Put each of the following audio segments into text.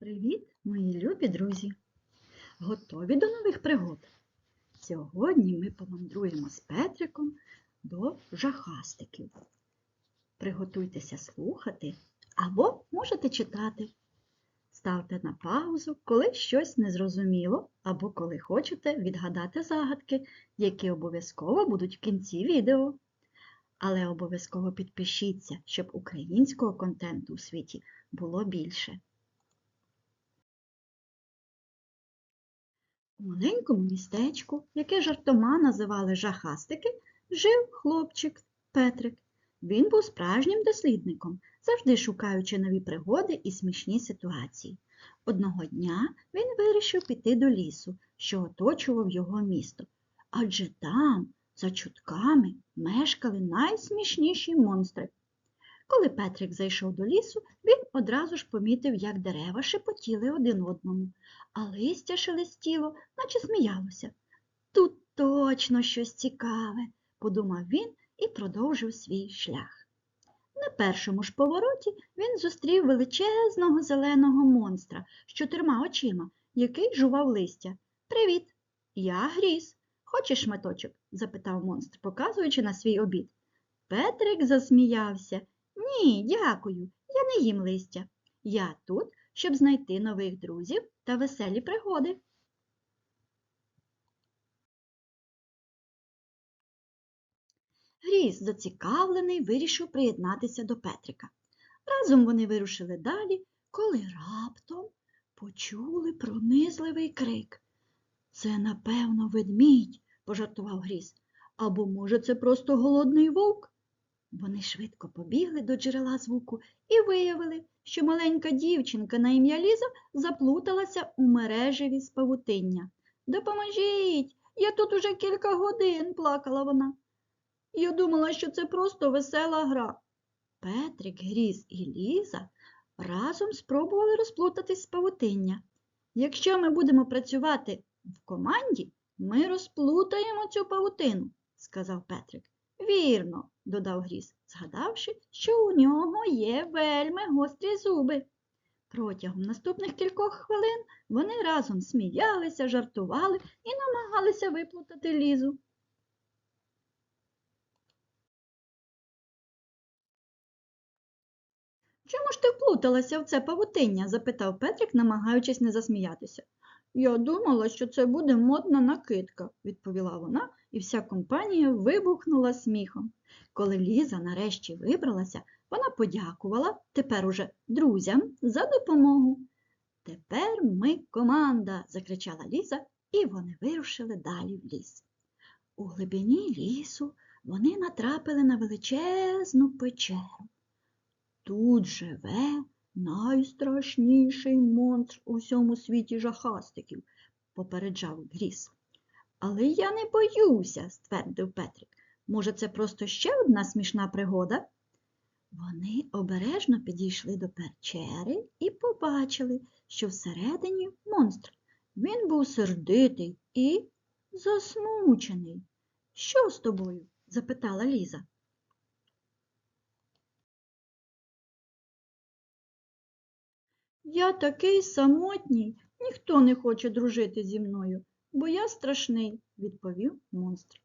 Привіт, мої любі друзі! Готові до нових пригод? Сьогодні ми помандруємо з Петриком до жахастиків. Приготуйтеся слухати або можете читати. Ставте на паузу, коли щось незрозуміло, або коли хочете відгадати загадки, які обов'язково будуть в кінці відео. Але обов'язково підпишіться, щоб українського контенту у світі було більше. У маленькому містечку, яке жартома називали жахастики, жив хлопчик Петрик. Він був справжнім дослідником, завжди шукаючи нові пригоди і смішні ситуації. Одного дня він вирішив піти до лісу, що оточував його місто. Адже там, за чутками, мешкали найсмішніші монстри. Коли Петрик зайшов до лісу, він одразу ж помітив, як дерева шепотіли один одному, а листя шелестіло, наче сміялося. Тут точно щось цікаве, подумав він і продовжив свій шлях. На першому ж повороті він зустрів величезного зеленого монстра з чотирма очима, який жував листя. Привіт, я Гріс. Хочеш шматочок? запитав монстр, показуючи на свій обід. Петрик засміявся. Ні, дякую, я не їм листя. Я тут, щоб знайти нових друзів та веселі пригоди. Гріс, зацікавлений, вирішив приєднатися до Петрика. Разом вони вирушили далі, коли раптом почули пронизливий крик. Це, напевно, ведмідь, пожартував Гріс. Або, може, це просто голодний вовк? Вони швидко побігли до джерела звуку і виявили, що маленька дівчинка на ім'я Ліза заплуталася у мережеві з павутиння. Допоможіть, я тут уже кілька годин, плакала вона. Я думала, що це просто весела гра. Петрик, Гріз і Ліза разом спробували розплутатись з павутиння. Якщо ми будемо працювати в команді, ми розплутаємо цю павутину, сказав Петрик. Вірно, додав Гріс, згадавши, що у нього є вельми гострі зуби. Протягом наступних кількох хвилин вони разом сміялися, жартували і намагалися виплутати лізу. Чому ж ти вплуталася в це павутиння? запитав Петрик, намагаючись не засміятися. Я думала, що це буде модна накидка, відповіла вона, і вся компанія вибухнула сміхом. Коли Ліза нарешті вибралася, вона подякувала тепер уже друзям за допомогу. Тепер ми команда, закричала Ліза, і вони вирушили далі в ліс. У глибині лісу вони натрапили на величезну печеру. Тут живе найстрашніший монстр у всьому світі жахастиків, попереджав Гріс. Але я не боюся, ствердив Петрик. Може, це просто ще одна смішна пригода? Вони обережно підійшли до печери і побачили, що всередині монстр. Він був сердитий і засмучений. Що з тобою? запитала Ліза. Я такий самотній, ніхто не хоче дружити зі мною, бо я страшний, відповів монстр.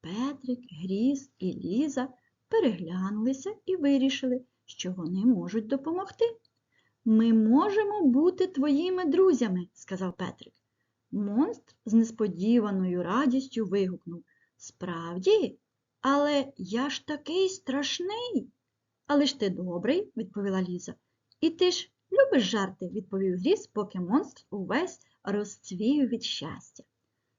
Петрик, Гріз і Ліза переглянулися і вирішили, що вони можуть допомогти. Ми можемо бути твоїми друзями, сказав Петрик. Монстр з несподіваною радістю вигукнув Справді, але я ж такий страшний. Але ж ти добрий, відповіла Ліза. І ти ж любиш жарти, відповів Гріс, поки монстр увесь розцвів від щастя.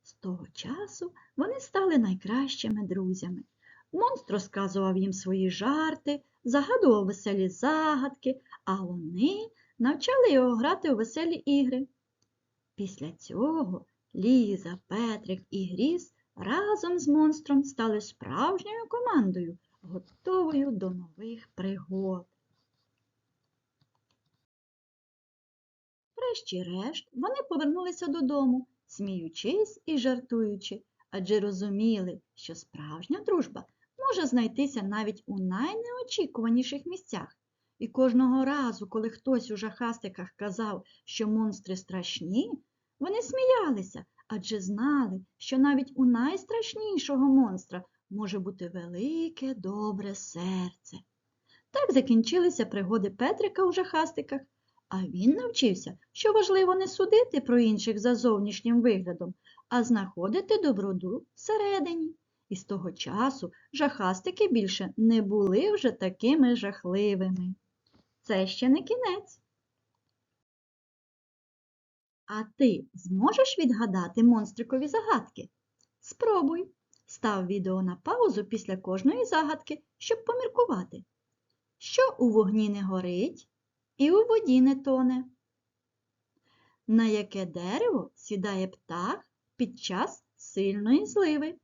З того часу вони стали найкращими друзями. Монстр розказував їм свої жарти, загадував веселі загадки, а вони навчали його грати у веселі ігри. Після цього Ліза, Петрик і Гріс разом з монстром стали справжньою командою, готовою до нових пригод. Врешті-решт вони повернулися додому, сміючись і жартуючи, адже розуміли, що справжня дружба може знайтися навіть у найнеочікуваніших місцях. І кожного разу, коли хтось у жахастиках казав, що монстри страшні, вони сміялися, адже знали, що навіть у найстрашнішого монстра може бути велике добре серце. Так закінчилися пригоди Петрика у жахастиках, а він навчився, що важливо не судити про інших за зовнішнім виглядом, а знаходити доброду всередині. І з того часу жахастики більше не були вже такими жахливими. Це ще не кінець. А ти зможеш відгадати монстрикові загадки? Спробуй. Став відео на паузу після кожної загадки, щоб поміркувати. Що у вогні не горить і у воді не тоне? На яке дерево сідає птах під час сильної зливи?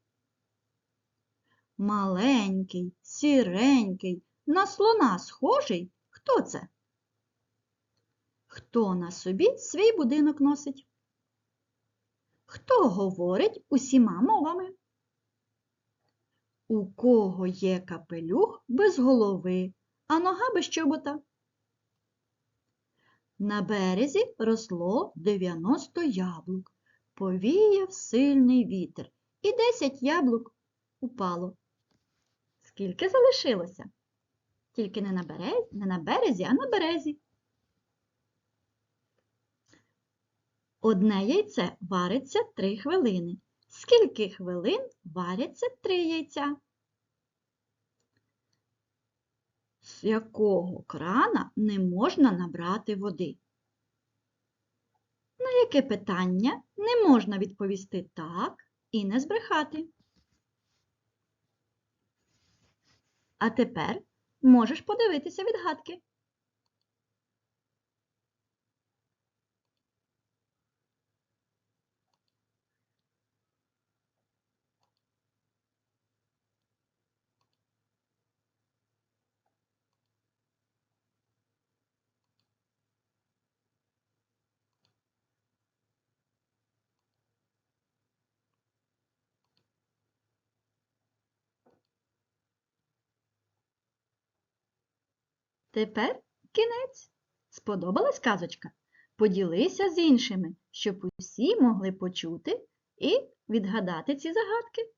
Маленький, сіренький, на слона схожий. Хто це? Хто на собі свій будинок носить? Хто говорить усіма мовами? У кого є капелюх без голови, а нога без чобота? На березі росло 90 яблук, повіяв сильний вітер, і 10 яблук упало. Скільки залишилося? Тільки не на березі, не на березі, а на березі. Одне яйце вариться 3 хвилини. Скільки хвилин варяться 3 яйця? З якого крана не можна набрати води? На яке питання не можна відповісти так і не збрехати? А тепер можеш подивитися відгадки. Тепер кінець. Сподобалась казочка? Поділися з іншими, щоб усі могли почути і відгадати ці загадки.